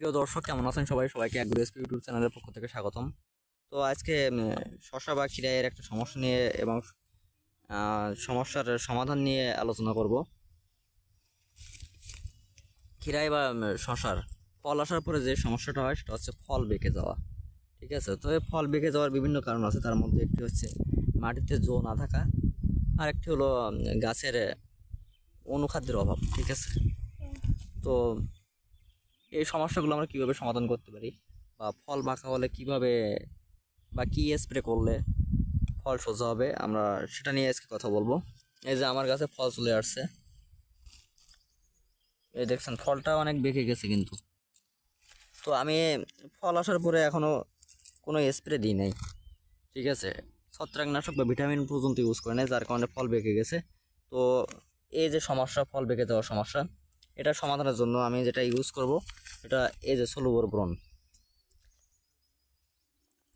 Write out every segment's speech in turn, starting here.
প্রিয় দর্শক, কেমন আছেন সবাই? সবাইকে অ্যাগ্রোএসপি ইউটিউব চ্যানেলের পক্ষ থেকে স্বাগতম। তো আজকে শশা বা খিরাইয়ের একটা সমস্যা নিয়ে এবং সমস্যার সমাধান নিয়ে আলোচনা করব। খিরাই বা শশার ফল আসার পরে যে সমস্যাটা হয়, সেটা হচ্ছে ফল বেঁকে যাওয়া। ঠিক আছে? তো এই ফল বেঁকে যাওয়ার বিভিন্ন কারণ আছে। তার মধ্যে একটি হচ্ছে মাটিতে জো না থাকা, আর একটি হলো গাছের অনুখাদ্যের অভাব। ঠিক আছে? তো এই সমস্যাগুলো আমরা কীভাবে সমাধান করতে পারি? বা ফল বাঁকা হলে কীভাবে বা কি স্প্রে করলে ফল সোজা হবে? আমরা সেটা নিয়ে আজকে কথা বলব। এই যে আমার কাছে ফল চলে আসছে। এই দেখছেন, ফলটা অনেক বেঁকে গেছে কিন্তু। তো আমি ফল আসার পরে এখনও কোনো স্প্রে দিই নাই। ঠিক আছে? ছত্রাকনাশক বা ভিটামিন পর্যন্ত ইউজ করে নাই, যার কারণে ফল বেঁকে গেছে। তো এই যে সমস্যা, ফল বেঁকে যাওয়ার সমস্যা এটা সমাধানের জন্য আমি যেটা ইউজ করব, এটা এই যে সোলোবর ব্রন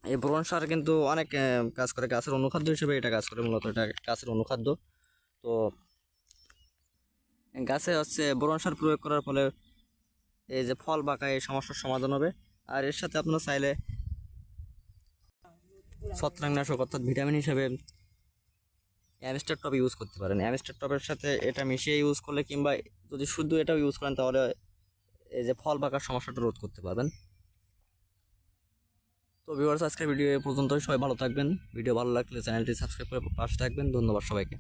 এই ব্রন সার কিন্তু অনেক কাজ করে। গাছের অনুখাদ্য হিসেবে এটা কাজ করে, মূলত এটা গাছের অনুখাদ্য। তো, গাছে হচ্ছে ব্রন সার প্রয়োগ করার ফলে এই যে ফল বাঁকা, এই সমস্যার সমাধান হবে। আর এর সাথে আপনারা চাইলে ছত্রাকনাশক অর্থাৎ ভিটামিন হিসেবে অ্যামস্টার টপ ইউজ করতে পারেন। অ্যামস্টার টপের সাথে এটা মিশিয়ে ইউজ করলে কিংবা যদি শুধু এটাও ইউজ করেন, তাহলে এই যে ফল পাকার সমস্যাটা রোধ করতে পারবেন। তো ভিউয়ার্স আজকের ভিডিও এ পর্যন্ত সবাই ভালো থাকবেন। ভিডিও ভালো লাগলে চ্যানেলটি সাবস্ক্রাইব করে পাশে থাকবেন। ধন্যবাদ সবাইকে।